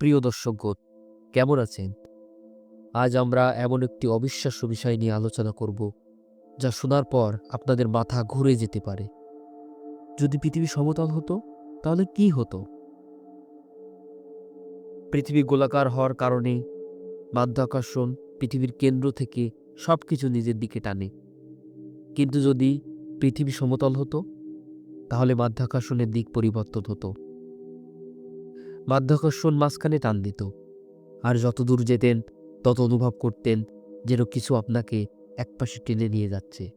প্রিয় দর্শকগণ কেমন আছেন? আজ আমরা এমন একটি অবিশ্বাস্য বিষয় নিয়ে আলোচনা করব, যা শোনার পর আপনাদের মাথা ঘুরে যেতে পারে। যদি পৃথিবী সমতল হতো, তাহলে কি হতো? পৃথিবী গোলাকার হওয়ার কারণে মাধ্যাকর্ষণ পৃথিবীর কেন্দ্র থেকে সব কিছু নিজের দিকে টানে। কিন্তু যদি পৃথিবী সমতল হতো, তাহলে মাধ্যাকর্ষণের দিক পরিবর্তন হতো। মাধ্যাকর্ষণ মাঝখানে টান দিত। আর যত দূর যেতেন, তত অনুভব করতেন যেন কিছু আপনাকে একপাশে টেনে নিয়ে যাচ্ছে।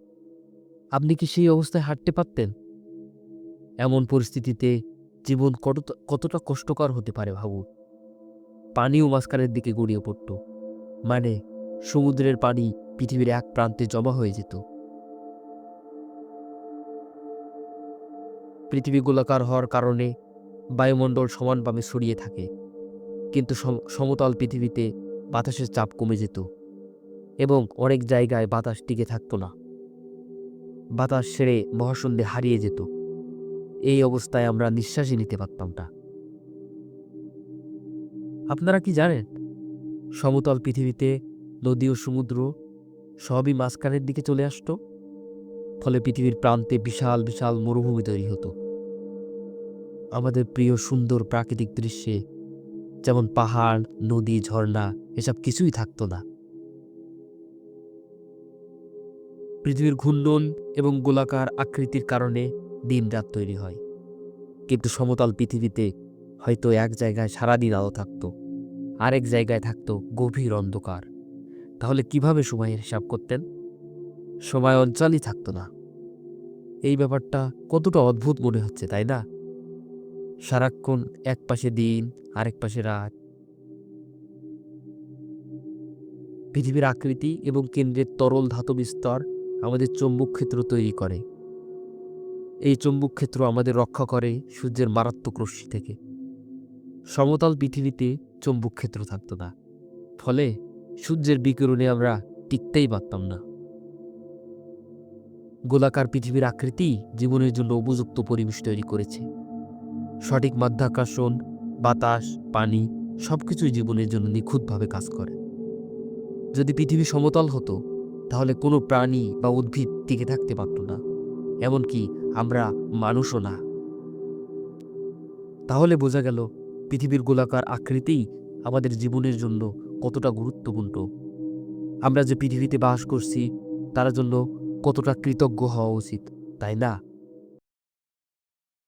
আপনি কি সেই অবস্থায় হাঁটতে পারতেন? এমন পরিস্থিতিতে জীবন কতটা কষ্টকর হতে পারে ভাবুন। পানিও মাঝখানের দিকে গড়িয়ে পড়ত। মানে সমুদ্রের পানি পৃথিবীর এক প্রান্তে জমা হয়ে যেত। পৃথিবী গোলাকার হওয়ার কারণে বায়ুমণ্ডল সমানভাবে ছড়িয়ে থাকে। কিন্তু সমতল পৃথিবীতে বাতাসের চাপ কমে যেত এবং অনেক জায়গায় বাতাস টিকে থাকতো না। বাতাস সেরে মহাশূন্যে হারিয়ে যেত। এই অবস্থায় আমরা নিঃশ্বাসই নিতে পারতাম না। আপনারা কি জানেন, সমতল পৃথিবীতে নদী ও সমুদ্র সবই মাঝখানের দিকে চলে আসতো? ফলে পৃথিবীর প্রান্তে বিশাল বিশাল মরুভূমি তৈরি হতো। আমাদের প্রিয় সুন্দর প্রাকৃতিক দৃশ্যে, যেমন পাহাড়, নদী, ঝর্ণা, এসব কিছুই থাকতো না। পৃথিবীর ঘূর্ণন এবং গোলাকার আকৃতির কারণে দিন রাত তৈরি হয়। কিন্তু সমতল পৃথিবীতে হয়তো এক জায়গায় সারাদিন আলো থাকতো, আরেক জায়গায় থাকতো গভীর অন্ধকার। তাহলে কীভাবে সময়ের হিসাব করতেন? সময় অঞ্চলই থাকতো না। এই ব্যাপারটা কতটা অদ্ভুত মনে হচ্ছে, তাই না? সারাক্ষণ এক পাশে দিন, আরেক পাশে রাত। পৃথিবীর আকৃতি এবং কেন্দ্রের তরল ধাতব স্তর আমাদের চৌম্বক ক্ষেত্র তৈরি করে। এই চৌম্বক ক্ষেত্র আমাদের রক্ষা করে সূর্যের মারাত্মক রশ্মি থেকে। সমতল পৃথিবীতে চৌম্বক ক্ষেত্র থাকতো না। ফলে সূর্যের বিকিরণে আমরা টিকতেই পারতাম না। গোলাকার পৃথিবীর আকৃতি জীবনের জন্য উপযুক্ত পরিবেশ তৈরি করেছে। সঠিক মাধ্যাকর্ষণ, বাতাস, পানি সব কিছুই জীবনের জন্য নিখুঁতভাবে কাজ করে। যদি পৃথিবী সমতল হতো, তাহলে কোনো প্রাণী বা উদ্ভিদ টিকে থাকতে পারত না। এমনকি আমরা মানুষও না। তাহলে বোঝা গেল, পৃথিবীর গোলাকার আকৃতিই আমাদের জীবনের জন্য কতটা গুরুত্বপূর্ণ। আমরা যে পৃথিবীতে বাস করছি, তার জন্য কতটা কৃতজ্ঞ হওয়া উচিত, তাই না?